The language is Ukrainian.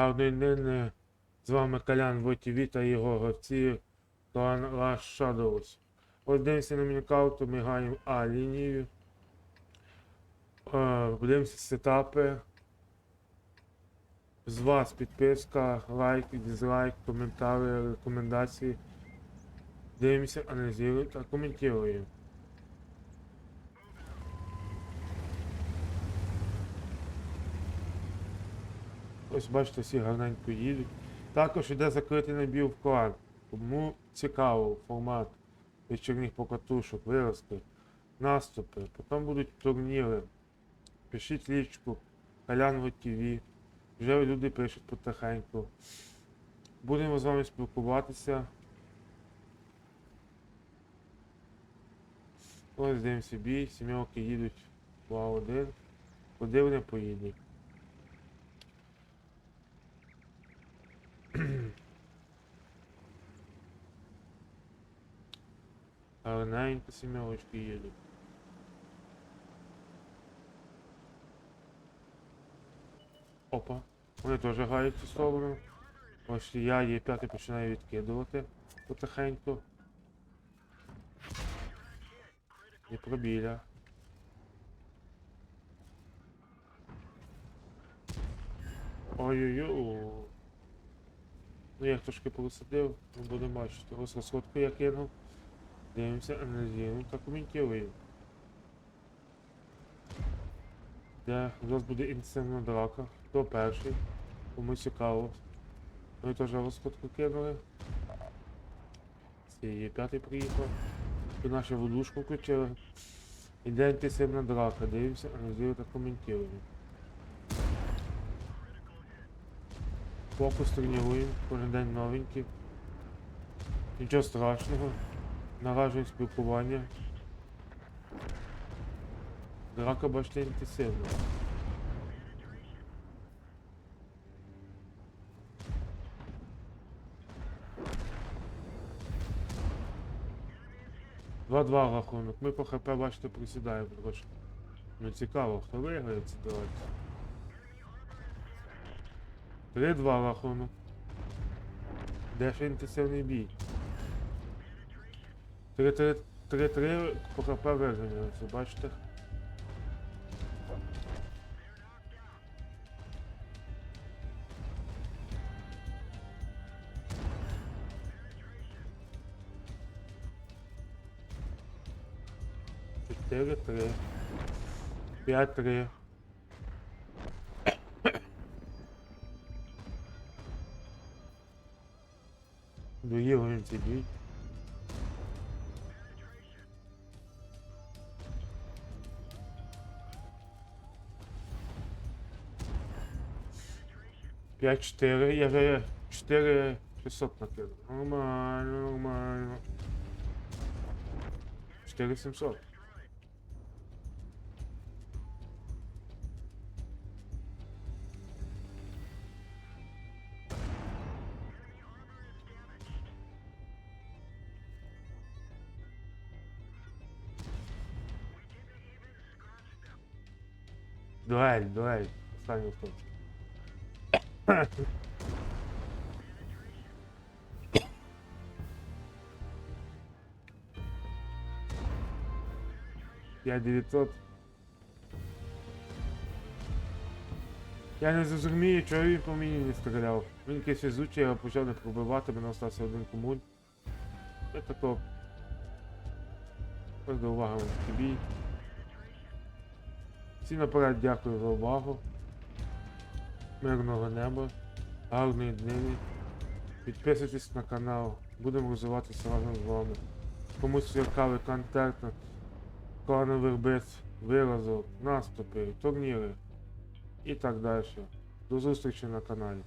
Гарної дни. З вами Колян ВТВ та його гравці клан Rush Shadows. Ось дивимося на мінікауту, ми граємо А лінію. Е, Дивимося сетапи. З вас підписка, лайк, дизлайк, коментарі, рекомендації. Дивимося, аналізуємо та коментуємо. Ось бачите, всі гарненько їдуть. Також іде закритий набір в клан. Кому цікаво формат вечірніх покатушок, виросли, наступи, потім будуть турніри. Пишіть лічку, Калянго ТВ. Вже люди пишуть потихеньку. Будемо з вами спілкуватися. Ось дивимося бій, сім'ялки їдуть 2-1. Куди вони поїдуть? Гарненько сім'ялочки їдуть. Опа. Вони теж гають цю сторону. Ось я є п'ятий починаю відкидувати потихеньку. І пробіля. Ой-ой-ой. Ну я їх трошки повисадив, ми будемо бачити. Ось розходку я кинув. Дивимося, аналізуємо та коментуємо. Де у нас буде інсценна драка. Хто перший? Кому цікаво. Ми теж розходку кинули. Це є п'ятий приїхав. І нашу водушку включили. Іде інтенсивна драка. Дивимося, аналізуємо та коментуємо. Фокус тренуємо, кожен день новенький. Нічого страшного. Наражуємо спілкування. Драка бачите інтенсивна. Два-два рахунок. Ми по ХП, бачите, присідаємо трошки. Ну цікаво, хто виграє цю ситуацію. 3-2 рахунок. Де ще інтенсивний бій? 3-3 по ХП виграється, бачите? Чотири три. П'ять три. Доїгуємо цей бій. П'ять чотири. Я вже чотири 600 накинув. Нормально, нормально. 4700. Дуель, дуель. Останній. П'ять дев'ятсот. Я не зрозумію, чого він по мені не стріляв. Він якийсь везучий, я почав не пробивати, мене остався один комуль. Це тако. Ось до уваги бій. Всім наперед дякую за увагу. Мирного неба, гарної дні. Підписуйтесь на канал, будемо розвиватися разом з вами. Комусь цікавий контент, кланових битв, виразок, наступи, турніри і так далі. До зустрічі на каналі.